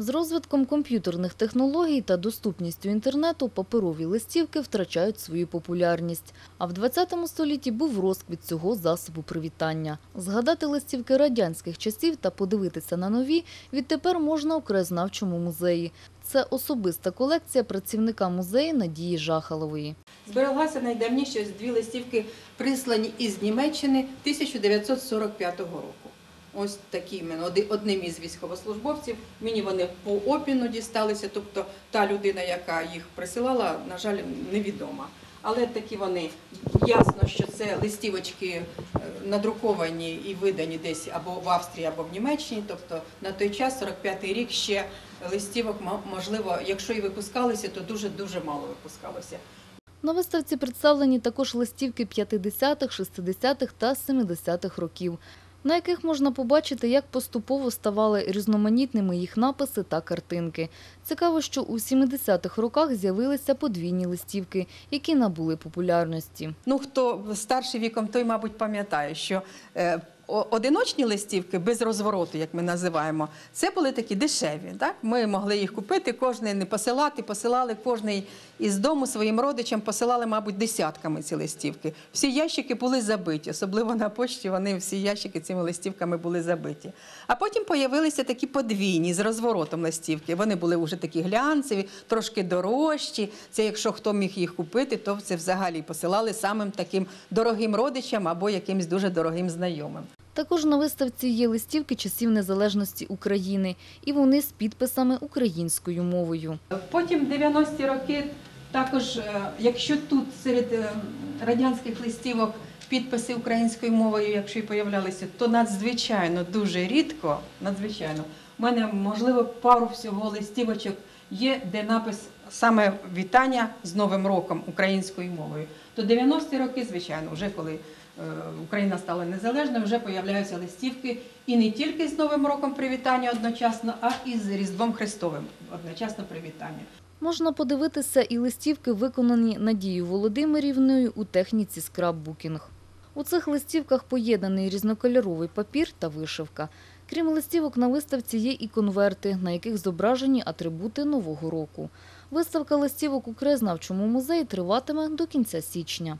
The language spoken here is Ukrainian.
З розвитком комп'ютерних технологій та доступністю інтернету паперові листівки втрачають свою популярність. А в 20 столітті був розквіт цього засобу привітання. Згадати листівки радянських часів та подивитися на нові відтепер можна у краєзнавчому музеї. Це особиста колекція працівника музею Надії Жахалової. Збереглася найдавніше ось дві листівки, прислані із Німеччини 1945 року. Ось такі мене одним із військовослужбовців. Мені вони по опіну дісталися, тобто та людина, яка їх присилала, на жаль, невідома. Але такі вони ясно, що це листівочки е, надруковані і видані десь або в Австрії, або в Німеччині. Тобто на той час, 45-й рік, ще листівок мо- можливо, якщо і випускалися, то дуже дуже мало випускалося. На виставці представлені також листівки 50-х, 60-х та 70-х років, на яких можна побачити, як поступово ставали різноманітними їх написи та картинки. Цікаво, що у 70-х роках з'явилися подвійні листівки, які набули популярності. Ну, хто старший віком, той, мабуть, пам'ятає, що е, одиночні листівки без розвороту, як ми називаємо, це були такі дешеві. Так? Ми могли їх купити, кожний не посилати, посилали кожний із дому своїм родичам, посилали, мабуть, десятками ці листівки. Всі ящики були забиті, особливо на почті вони всі ящики цими листівками були забиті. А потім появилися такі подвійні з розворотом листівки. Вони були вже такі глянцеві, трошки дорожчі. Це якщо хто міг їх купити, то це взагалі посилали самим таким дорогим родичам або якимсь дуже дорогим знайомим. Також на виставці є листівки часів незалежності України, і вони з підписами українською мовою. Потім 90-ті роки також, е, якщо тут серед е, радянських листівок підписи українською мовою, якщо і появлялися, то надзвичайно дуже рідко, надзвичайно. У мене, можливо, пару всього листівочок є, де напис саме вітання з Новим роком українською мовою. То 90-ті роки, звичайно, вже коли е, Україна стала незалежною, вже появляються листівки і не тільки з Новим роком привітання одночасно, а і з Різдвом Христовим одночасно привітання. Можна подивитися і листівки, виконані Надією Володимирівною у техніці скраббукінг. У цих листівках поєднаний різнокольоровий папір та вишивка. Крім листівок, на виставці є і конверти, на яких зображені атрибути Нового року. Виставка листівок у краєзнавчому музеї триватиме до кінця січня.